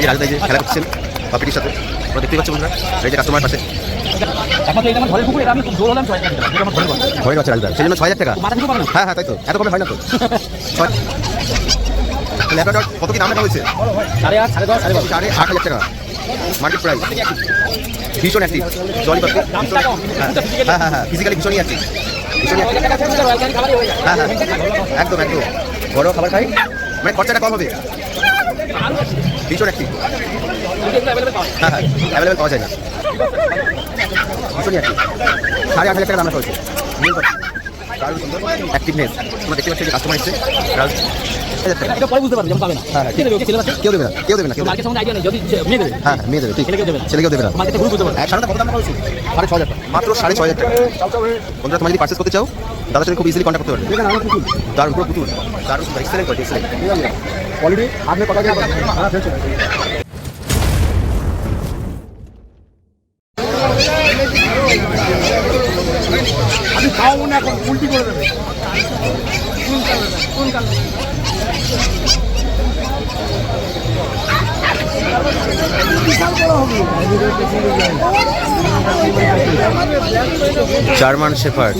এই রাজদা যে খেলা করছেন পাপিটির সাথে আমরা দেখতেই পাচ্ছি বন্ধুরা এই যে কাস্টমার পাশে। ছয় হাজার টাকা। ঘর আছে রাজদা সেই জন্য ছয় হাজার হ্যাঁ হ্যাঁ তাই তো। এত কমে হয় না তো। ছয় ল্যাপটপ কত কি দাম রাখা হয়েছে? সাড়ে আট সাড়ে দশ সাড়ে আট হাজার টাকা। মার্কেট প্রাইস ভীষণ অ্যাক্টিভ জলি পাখি দামটা হ্যাঁ হ্যাঁ হ্যাঁ ফিজিক্যালি ভীষণই অ্যাক্টিভ ভীষণই হয়ে হ্যাঁ হ্যাঁ একদম একদম। বড় খাবার খাই। মানে খরচাটা কম হবে। ভীষণ অ্যাক্টিভ হ্যাঁ হ্যাঁ অ্যাভেলেবেল পাওয়া যায় না। ভীষণই অ্যাক্টিভ সাড়ে আট হাজার টাকা দাম হয়েছে অ্যাক্টিভনেস তোমরা দেখতে পাচ্ছি যে কাস্টমার এসছে। রাজ এটা পরে বুঝতে পারবে যেমন পাবে না। হ্যাঁ, হ্যাঁ। কেউ দেবে না কেউ দেবে না কেউ মার্কেট সম্বন্ধে আইডিয়া নেই যদি মেয়ে দেবে। হ্যাঁ হ্যাঁ মেয়ে দেবে ঠিক। ছেলেকেও দেবে না। ছেলেকেও দেবে না। মার্কেটে গ্রুপ বুঝতে পারবে। এক সাড়ে কত দাম রাখা সাড়ে ছ হাজার মাত্র সাড়ে ছ হাজার টাকা। বন্ধুরা তোমরা যদি পার্চেস করতে চাও সাথে খুব ইজিলি কন্ট্যাক্ট করতে পারবে। দারুণ পুরো পুতুল। দারুণ এক্সেলেন্ট কোয়ালিটি এক্সেলেন্ট এখন উল্টি করে দেবে। German shepherd.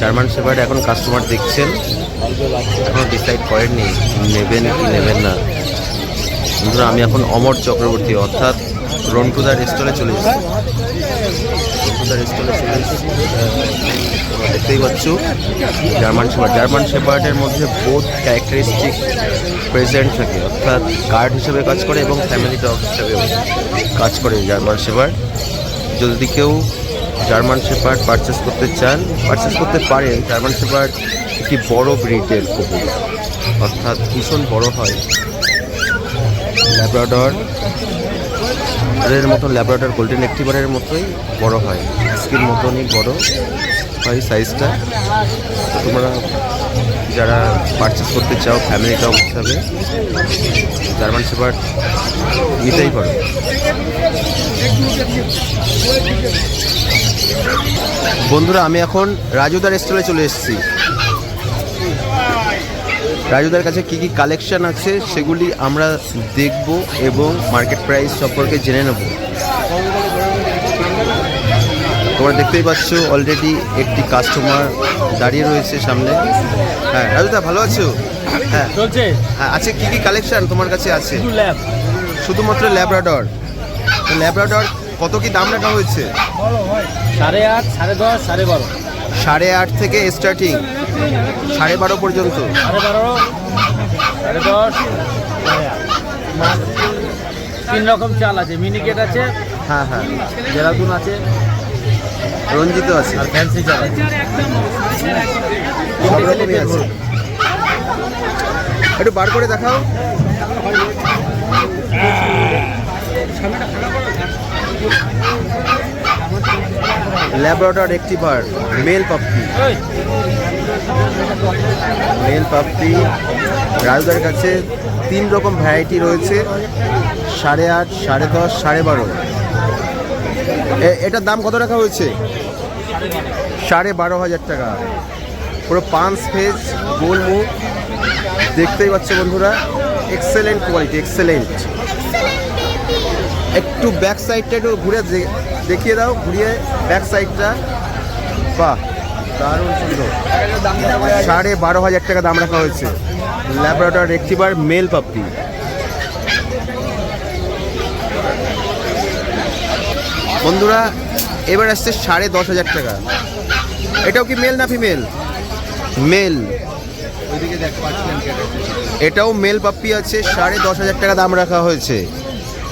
জার্মান শেফার্ড এখন কাস্টমার দেখছেন। এখনও ডিসাইড করেননি, নেবেন কি নেবেন না। বন্ধুরা, আমি এখন অমর চক্রবর্তী, অর্থাৎ রন্টুদার স্টলে চলে এসেছি। রন্টুদার স্টলে চলে এসেছি। দেখতেই পাচ্ছ, জার্মান শেপার্ড জার্মান শেপার্ডের মধ্যে বোধ ক্যারেক্টারিস্টিক প্রেজেন্ট থাকে, অর্থাৎ গার্ড হিসেবে কাজ করে এবং ফ্যামিলি ডগ হিসেবেও কাজ করে জার্মান শেপার্ড যদি কেউ জার্মান শেপার্ড পারচেস করতে চান পারচেস করতে পারেন, জার্মান শেপার্ড একটি বড় ব্রিডের কুকুর। অর্থাৎ ভীষণ বড় হয়। ল্যাব্রাডর এর মতন ল্যাব্রাডর গোল্ডেন একটিবারের মতোই বড় হয়। স্কিন মতনই বড় হয় সাইজটা তোমরা যারা পারচেস করতে চাও ফ্যামিলি ডগ হিসাবে জার্মান শেপার্ড নিতেই পারো। বন্ধুরা, আমি এখন রাজুদার স্টলে চলে এসেছি। রাজুদার কাছে কি কি কালেকশন আছে সেগুলি আমরা দেখব এবং মার্কেট প্রাইস সম্পর্কে জেনে নেব। তোমরা দেখতেই পাচ্ছ অলরেডি একটি কাস্টমার দাঁড়িয়ে রয়েছে সামনে। হ্যাঁ রাজুদা ভালো আছো? হ্যাঁ। হ্যাঁ আছে কি কি কালেকশন তোমার কাছে আছে? শুধুমাত্র ল্যাব্রাডর ল্যাব্রাডর কত কি দাম রাখা হয়েছে? সাড়ে আট সাড়ে দশ সাড়ে বারো। সাড়ে আট থেকে স্টার্টিং সাড়ে বারো পর্যন্ত। সাড়ে বারো সাড়ে দশ। তিন রকম চাল আছে মিনিকেট আছে হ্যাঁ হ্যাঁ। দেরাদুন আছে রঞ্জিত আছে। আর ফ্যান্সি চাল আছে। সব রকমই আছে। একটু বার করে দেখাও। ল্যাবরেটর একটি বার মেল পাপ্পি মেল পাপ্পি রাজুদার কাছে তিন রকম ভ্যারাইটি রয়েছে সাড়ে আট সাড়ে দশ সাড়ে বারো। এটার দাম কত রাখা হয়েছে? সাড়ে বারো হাজার টাকা। পুরো পাঁচ ফেজ গোল মুখ দেখতেই পাচ্ছ বন্ধুরা এক্সেলেন্ট কোয়ালিটি এক্সেলেন্ট একটু ব্যাক সাইডটা একটু ঘুরে দেখিয়ে দাও, ঘুরিয়ে ব্যাক সাইডটা বাহ, দারুণ সুন্দর। সাড়ে বারো হাজার টাকা দাম রাখা হয়েছে। ল্যাবরেটর রেক্টিভার মেল পাপ্পি বন্ধুরা, এবার আসছে সাড়ে দশ হাজার টাকা। এটাও কি মেল না ফিমেল মেল এটাও মেল পাপ্পি আছে, সাড়ে দশ হাজার টাকা দাম রাখা হয়েছে।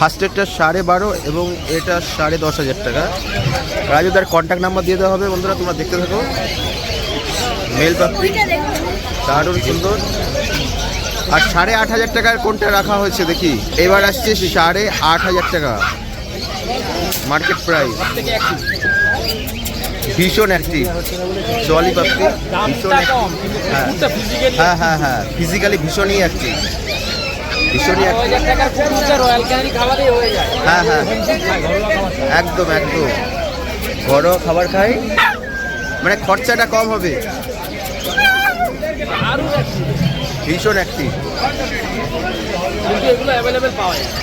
ফার্স্টেরটা সাড়ে বারো এবং এটা সাড়ে দশ হাজার টাকা। রাজু তার কন্ট্যাক্ট নাম্বার দিয়ে দেওয়া হবে বন্ধুরা তোমরা দেখতে থাকো। মেল পাপ্পি দারুণ সুন্দর। আর সাড়ে আট হাজার টাকার কোনটা রাখা হয়েছে দেখি। এবার আসছে সাড়ে আট হাজার টাকা। মার্কেট প্রাইস ভীষণ অ্যাক্টিভ জলি পাপ্পি ভীষণ হ্যাঁ। হ্যাঁ হ্যাঁ হ্যাঁ। ফিজিক্যালি ভীষণই অ্যাক্টিভ ভীষণই হয়ে হ্যাঁ একদম একদম। ঘরোয়া খাবার খাই। মানে খরচাটা কম হবে। ভীষণ অ্যাক্টিভ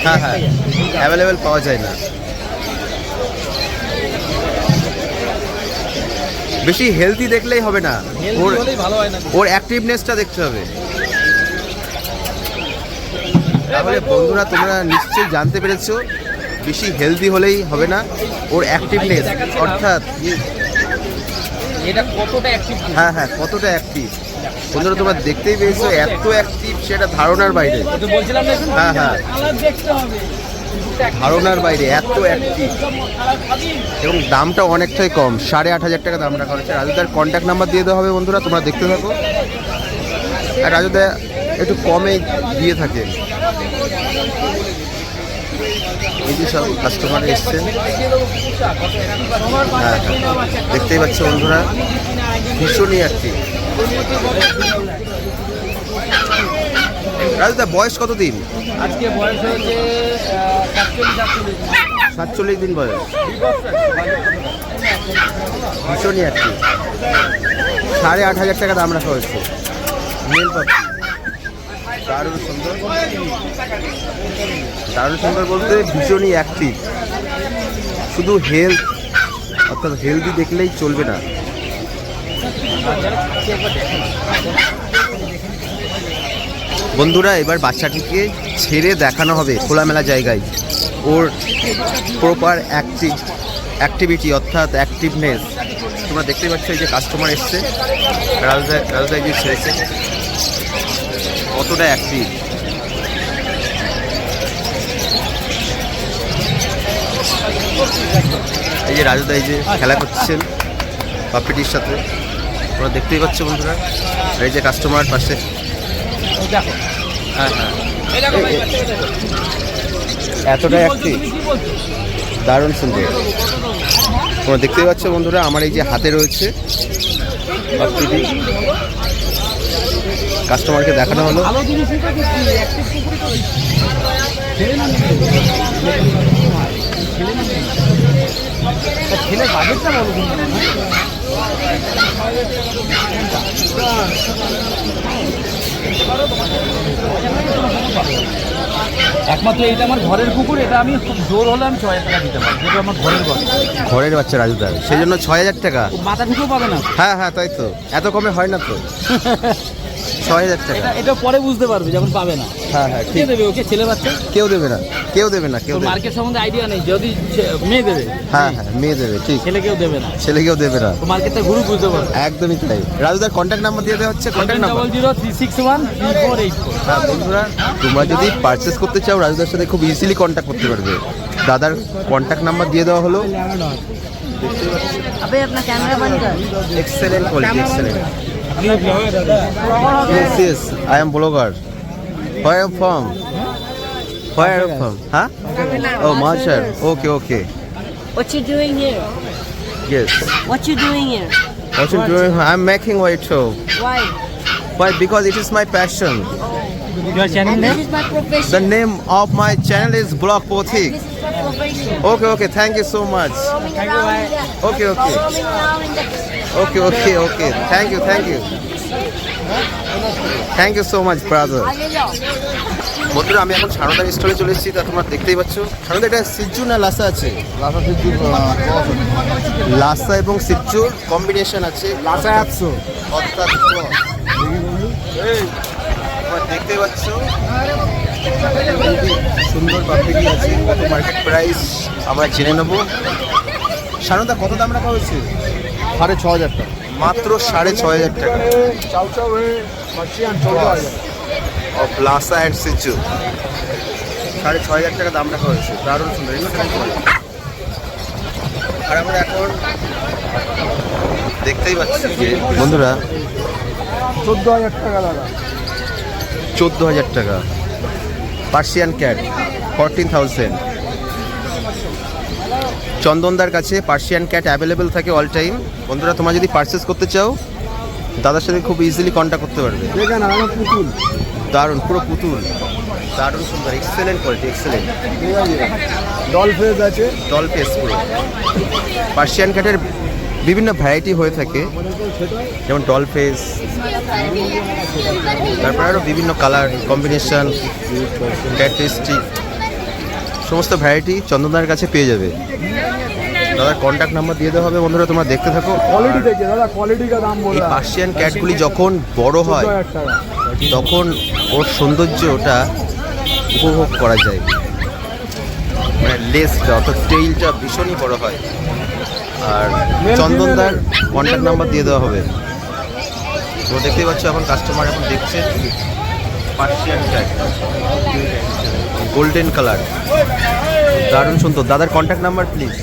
হ্যাঁ হ্যাঁ। অ্যাভেলেবেল পাওয়া যায় না। বেশি হেলদি দেখলেই হবে না। ওর না। ওর অ্যাক্টিভনেসটা দেখতে হবে। তাহলে বন্ধুরা তোমরা নিশ্চয়ই জানতে পেরেছ বেশি হেলদি হলেই হবে না। ওর অ্যাক্টিভনেস অর্থাৎ এটা কতটা অ্যাক্টিভ হ্যাঁ হ্যাঁ কতটা অ্যাক্টিভ বন্ধুরা তোমরা দেখতেই পেয়েছ এত অ্যাক্টিভ সেটা ধারণার বাইরে। বলছিলাম হ্যাঁ হ্যাঁ। দেখতে হবে। ধারণার বাইরে এত অ্যাক্টিভ এবং দামটা অনেকটাই কম সাড়ে আট হাজার টাকা দাম রাখা হয়েছে। রাজুদার কন্ট্যাক্ট নাম্বার দিয়ে দেওয়া হবে বন্ধুরা তোমরা দেখতে থাকো। আর রাজুদা একটু কমে দিয়ে থাকে। এই যে সব কাস্টমার এসছেন দেখতেই পাচ্ছ বন্ধুরা ভীষণই অ্যাক্টিভ রাজুদা বয়স কত দিন আজকে বয়স হয়েছে সাতচল্লিশ দিন। বয়স। ভীষণই অ্যাক্টিভ সাড়ে আট হাজার টাকা দাম রাখা হয়েছে। মেল পাখি দারুণ সুন্দর। দারুণ সুন্দর বলতে ভীষণই অ্যাক্টিভ শুধু হেলথ অর্থাৎ হেলদি দেখলেই চলবে না। বন্ধুরা, এবার বাচ্চাটিকে ছেড়ে দেখানো হবে খোলামেলা জায়গায়। ওর প্রপার অ্যাক্টিভ অ্যাক্টিভিটি অর্থাৎ অ্যাক্টিভনেস তোমরা দেখতে পাচ্ছ এই যে কাস্টমার এসছে। রাজদায় রাজদায় যে ছেড়েছে। কতটা অ্যাক্টিভ এই যে রাজুদা এই যে খেলা করছেন পাপিটির সাথে ওরা দেখতেই পাচ্ছে বন্ধুরা এই যে কাস্টমার পাশে। হ্যাঁ হ্যাঁ। এতটাই বলছো দারুণ সুন্দর তোমরা দেখতেই পাচ্ছ বন্ধুরা, আমার এই যে হাতে রয়েছে কাস্টমারকে দেখানো হলো। একমাত্র এটা আমার ঘরের কুকুর এটা আমি খুব জোর হলে আমি ছয় হাজার টাকা দিতে পারি যেটা আমার ঘরের ঘর। ঘরের বাচ্চা রাজুদার সেই জন্য ছয় হাজার টাকা। মাথা ঢুকেও পাবে না। হ্যাঁ হ্যাঁ তাই তো। এত কমে হয় না তো। ছয় হাজার টাকা। এটা পরে বুঝতে পারবে যখন পাবে না। হ্যাঁ হ্যাঁ কে দেবে ওকে? ছেলে বাচ্চা? কেউ দেবে না কেউ দেবে না কেউ মার্কেট সম্বন্ধে আইডিয়া নেই। যদি মেয়ে দেবে হ্যাঁ হ্যাঁ মেয়ে দেবে ঠিক। ছেলে কেউ দেবে না। ছেলে কেউ দেবে না। মার্কেটটা ঘুরে বুঝতে পারবে। একদমই তাই। রাজুদার কন্ট্যাক্ট নাম্বার দিয়ে দেওয়া হচ্ছে contact number double zero three six one three four eight হ্যাঁ বন্ধুরা তোমরা যদি পারচেস করতে চাও রাজুদার সাথে খুব ইজিলি কন্ট্যাক্ট করতে পারবে। দাদার কন্ট্যাক্ট নাম্বার দিয়ে দেওয়া হলো। Excellent quality excellent Yes, yes, I am blogger. Where are you from? Where are you from? Huh? Oh, Marshall. Okay, okay. What you doing here? Yes. What you doing here? What you doing? I'm making white show. Why? Why? Because it is my passion. Your channel And this is my profession. The name of my channel is Blog Pothik. This is my profession. Okay, okay. Thank you so much. Follow me in the- Okay, okay. Follow me in the okay okay okay thank you thank you thank you so much brother বন্ধুরা আমি এখন সারদা স্টলে চলে এসেছি তা তোমরা দেখতেই পাচ্ছ। সারদা এটা সিজু না লাসা আছে? লাসা সিজু লাসা এবং সিজুর কম্বিনেশন আছে। লাসা একশো। অর্থাৎ দেখতে পাচ্ছ সুন্দর পাবলিকই আছে কত মার্কেট প্রাইস আমরা জেনে নেব। সারদা কত দাম রাখা হয়েছে? সাড়ে ছ হাজার টাকা। মাত্র সাড়ে ছ হাজার টাকা। চাউ চাউ হয়ে পার্সিয়ান হাজার অফ লাসা অ্যান্ড সিজ্জু সাড়ে ছয় হাজার টাকা দাম রাখা হয়েছে। দারুণ সুন্দর। আর আমরা এখন দেখতেই পাচ্ছি যে বন্ধুরা চোদ্দ হাজার টাকা দাদা। চোদ্দ হাজার টাকা। পার্সিয়ান ক্যাট ফরটিন থাউজেন্ড চন্দনদার কাছে পার্সিয়ান ক্যাট অ্যাভেলেবেল থাকে অল টাইম। বন্ধুরা তোমরা যদি পারচেস করতে চাও দাদার সাথে খুব ইজিলি কন্ট্যাক্ট করতে পারবে। পুতুল। দারুণ পুরো পুতুল। দারুণ সুন্দর excellent quality excellent doll face আছে। ডল পেস পুরো। পার্সিয়ান ক্যাটের বিভিন্ন ভ্যারাইটি হয়ে থাকে। যেমন ডল ফেস তারপর আরও বিভিন্ন কালার কম্বিনেশন ক্যারেক্টারিস্টিক সমস্ত ভ্যারাইটি চন্দনদার কাছে পেয়ে যাবে। দাদা কন্ট্যাক্ট নাম্বার দিয়ে দেওয়া হবে বন্ধুরা তোমরা দেখতে থাকো। কোয়ালিটি দেখে দাদা দাম বলে। পার্সিয়ান ক্যাটগুলি যখন বড় হয় তখন ওর সৌন্দর্য ওটা উপভোগ করা যায়। মানে লেসটা অর্থাৎ টেইলটা ভীষণই বড় হয়। আর চন্দনদার কন্ট্যাক্ট নাম্বার দিয়ে দেওয়া হবে। তো দেখতেই পাচ্ছ এখন কাস্টমার এখন দেখছে পার্সিয়ান ক্যাট গোল্ডেন কালার দারুণ সুন্দর। দাদার কন্ট্যাক্ট নাম্বার প্লিজ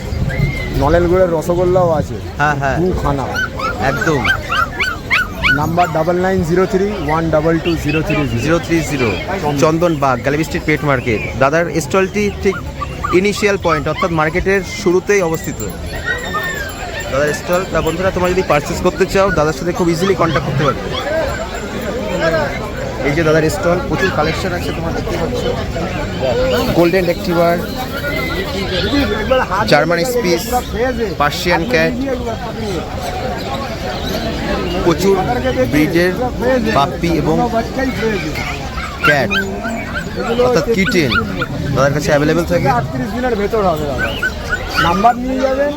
নলেন গুড়ের রসগোল্লাও আছে। হ্যাঁ হ্যাঁ। দু খানা একদম। Number double nine zero three one double two zero three zero. Three zero Chandan Bag Galiff Street pet market দাদার স্টলটি ঠিক ইনিশিয়াল পয়েন্ট অর্থাৎ মার্কেটের শুরুতেই অবস্থিত। দাদার স্টল তা বন্ধুরা তোমরা যদি পারচেস করতে চাও দাদার সাথে খুব ইজিলি কন্ট্যাক্ট করতে পারবে এই যে দাদার স্টল প্রচুর কালেকশন আছে তোমরা দেখতে পাচ্ছ। Golden retriever German spitz Persian cat প্রচুর ব্রিডের পাপ্পি এবং ক্যাট অর্থাৎ কিটেন দাদার কাছে অ্যাভেলেবেল থাকে। আটত্রিশ দিনের ভেতর হবে নাম্বার নিয়ে যাবেন।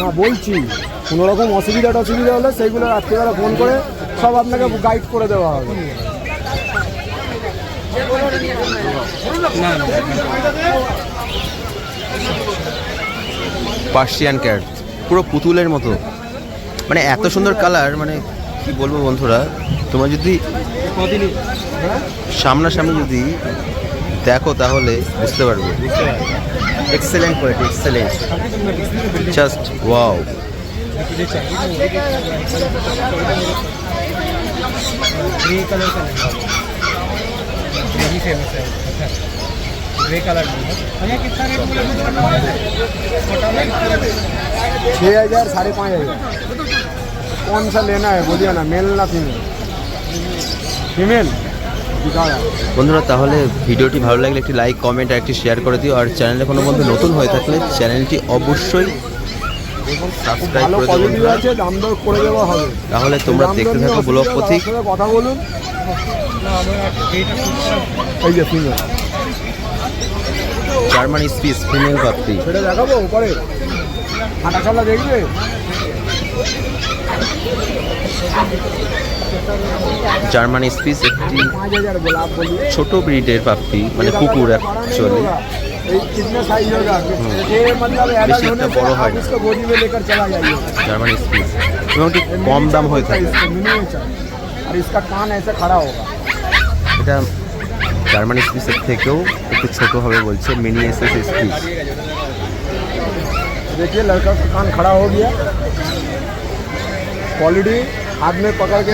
না, বলছি, কোনো রকম অসুবিধা টসুবিধা হলে সেইগুলো রাত্রিবেলা ফোন করে সব আপনাকে গাইড করে দেওয়া হবে। পার্সিয়ান ক্যাট পুরো পুতুলের মতো। মানে এত সুন্দর কালার মানে কি বলব বন্ধুরা, তোমরা যদি সামনাসামনি যদি দেখো তাহলে বুঝতে পারবে। Excellent quality excellent just wow colour यही फेमस है ग्रे कलर में भैया कितना रेट बोले छः हज़ार साढ़े पाँच हज़ार कौन सा लेना है बोलिए ना मेल ना फीमेल फीमेल दिखा रहा বন্ধুরা তাহলে ভিডিওটি ভালো লাগলে একটি লাইক কমেন্ট আর একটি শেয়ার করে দিও আর চ্যানেলে কোনো বন্ধু নতুন হয়ে থাকলে চ্যানেলটি অবশ্যই সাবস্ক্রাইব করে দেবেন দাম দর করে দেওয়া তাহলে তোমরা দেখতে থাকো ব্লগ পথিক। কথা বলুন। স্পিস ফিমেল পাত্রি সেটা দেখাবো পরে দেখবে? স্পিস একটি ছোট ব্রিডের পাপি মানে কুকুর অ্যাকচুয়ালি कितना साइज होगा ये मतलब बेशी एडल्ट होने इतना से बड़ा आप है। इसको गोदी में लेकर चला जाइए জার্মান স্পিস এবং ঠিক কম দাম হয়ে থাকে इसको मिनिएचर और इसका कान ऐसे खड़ा होगा এটা জার্মান স্পিসের থেকেও একটু ছোট হবে বলছে মিনি এস এস স্পিস देखिए लड़का का कान खड़ा हो गया क्वालिटी हाथ में पकड़ के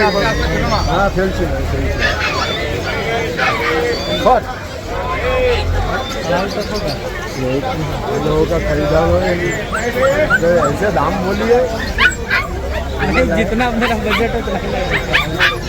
हाँ फेल से फट लोगों का खरीदा है। तो ऐसे दाम बोलिए जितना मेरा बजट है उतना।